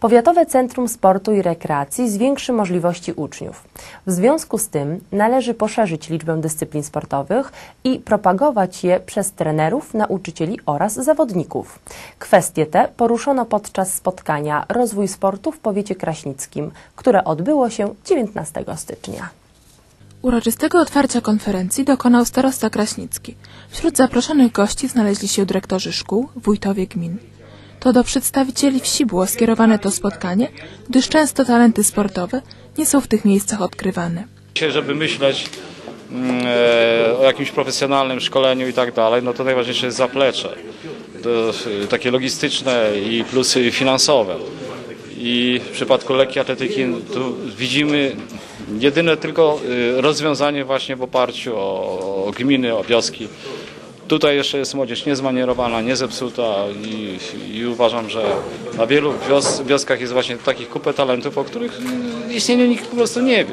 Powiatowe Centrum Sportu i Rekreacji zwiększy możliwości uczniów. W związku z tym należy poszerzyć liczbę dyscyplin sportowych i propagować je przez trenerów, nauczycieli oraz zawodników. Kwestie te poruszono podczas spotkania Rozwój Sportu w Powiecie Kraśnickim, które odbyło się 19 stycznia. Uroczystego otwarcia konferencji dokonał starosta Kraśnicki. Wśród zaproszonych gości znaleźli się dyrektorzy szkół, wójtowie gmin. To do przedstawicieli wsi było skierowane to spotkanie, gdyż często talenty sportowe nie są w tych miejscach odkrywane. Dzisiaj, żeby myśleć mm, e, o jakimś profesjonalnym szkoleniu i tak dalej, no to najważniejsze jest zaplecze. E, takie logistyczne i plusy finansowe. I w przypadku lekkiej atletyki widzimy jedyne tylko e, rozwiązanie właśnie w oparciu o gminy, o wioski. Tutaj jeszcze jest młodzież niezmanierowana, niezepsuta i, i uważam, że na wielu wios, wioskach jest właśnie takich kupę talentów, o których istnieniu nikt po prostu nie wie.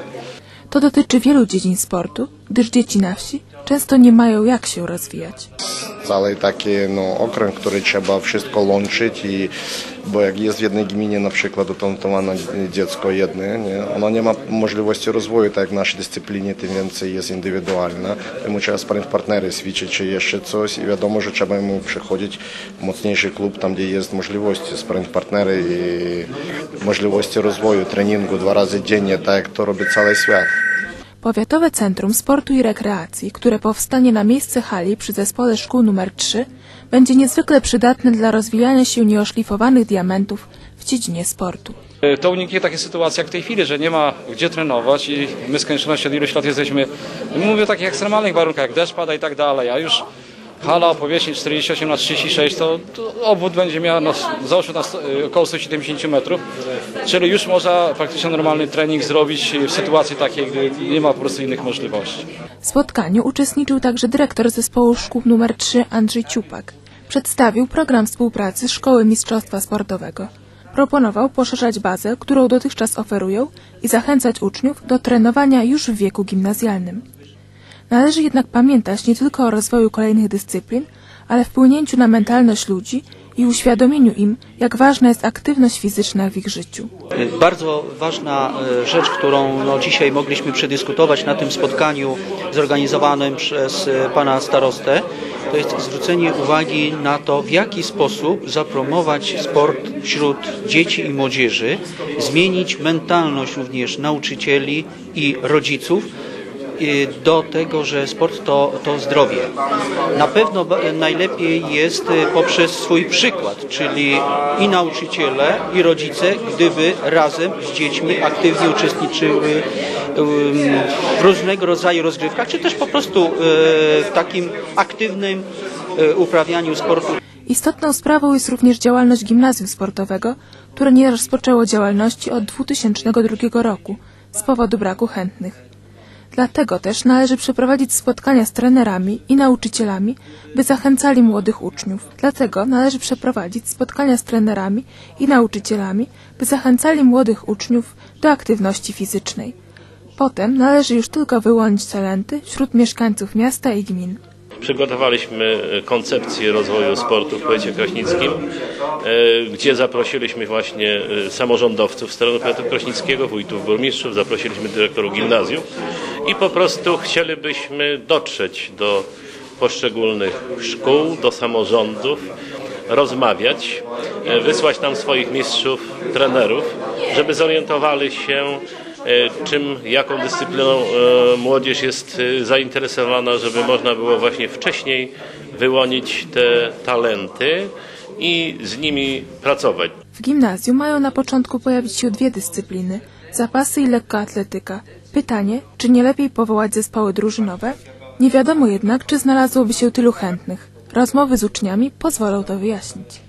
To dotyczy wielu dziedzin sportu, gdyż dzieci na wsi często nie mają jak się rozwijać. Cały taki no, okręg, który trzeba wszystko łączyć i bo jak jest w jednej gminie na przykład utalentowane dziecko jedne, nie, ono nie ma możliwości rozwoju, tak jak w naszej dyscyplinie, tym więcej jest indywidualna. Temu trzeba partnery ćwiczyć, czy jeszcze coś i wiadomo, że trzeba mu przechodzić w mocniejszy klub, tam gdzie jest możliwości sprint partnery i możliwości rozwoju, treningu dwa razy dziennie, tak jak to robi cały świat. Powiatowe Centrum Sportu i Rekreacji, które powstanie na miejsce hali przy zespole szkół nr 3, będzie niezwykle przydatne dla rozwijania się nieoszlifowanych diamentów w dziedzinie sportu. To uniknie takie sytuacje jak w tej chwili, że nie ma gdzie trenować i my z konieczności od iluś lat jesteśmy, mówię o takich ekstremalnych warunkach, jak deszcz pada i tak dalej, a już hala powierzchni 48 na 36 to, to obwód będzie miał załóżmy na sto, około 170 metrów, czyli już można praktycznie normalny trening zrobić w sytuacji takiej, gdy nie ma po prostu innych możliwości. W spotkaniu uczestniczył także dyrektor zespołu szkół nr 3 Andrzej Ciupak. Przedstawił program współpracy Szkoły Mistrzostwa Sportowego. Proponował poszerzać bazę, którą dotychczas oferują i zachęcać uczniów do trenowania już w wieku gimnazjalnym. Należy jednak pamiętać nie tylko o rozwoju kolejnych dyscyplin, ale wpłynięciu na mentalność ludzi i uświadomieniu im, jak ważna jest aktywność fizyczna w ich życiu. Bardzo ważna e, rzecz, którą no, dzisiaj mogliśmy przedyskutować na tym spotkaniu zorganizowanym przez e, pana starostę, to jest zwrócenie uwagi na to, w jaki sposób zapromować sport wśród dzieci i młodzieży, zmienić mentalność również nauczycieli i rodziców, do tego, że sport to, to zdrowie. Na pewno najlepiej jest poprzez swój przykład, czyli i nauczyciele, i rodzice, gdyby razem z dziećmi aktywnie uczestniczyły w różnego rodzaju rozgrywkach, czy też po prostu w takim aktywnym uprawianiu sportu. Istotną sprawą jest również działalność gimnazjum sportowego, które nie rozpoczęło działalności od 2002 roku z powodu braku chętnych. Dlatego też należy przeprowadzić spotkania z trenerami i nauczycielami, by zachęcali młodych uczniów. Dlatego należy przeprowadzić spotkania z trenerami i nauczycielami, by zachęcali młodych uczniów do aktywności fizycznej. Potem należy już tylko wyłonić talenty wśród mieszkańców miasta i gmin. Przygotowaliśmy koncepcję rozwoju sportu w powiecie kraśnickim, e, gdzie zaprosiliśmy właśnie e, samorządowców z terenu powiatu kraśnickiego, wójtów, burmistrzów, zaprosiliśmy dyrektorów gimnazjum i po prostu chcielibyśmy dotrzeć do poszczególnych szkół, do samorządów, rozmawiać, e, wysłać tam swoich mistrzów, trenerów, żeby zorientowali się, E, czym, jaką dyscypliną e, młodzież jest zainteresowana, żeby można było właśnie wcześniej wyłonić te talenty i z nimi pracować. W gimnazjum mają na początku pojawić się dwie dyscypliny zapasy i lekkoatletyka. Pytanie, czy nie lepiej powołać zespoły drużynowe? Nie wiadomo jednak, czy znalazłoby się tylu chętnych. Rozmowy z uczniami pozwolą to wyjaśnić.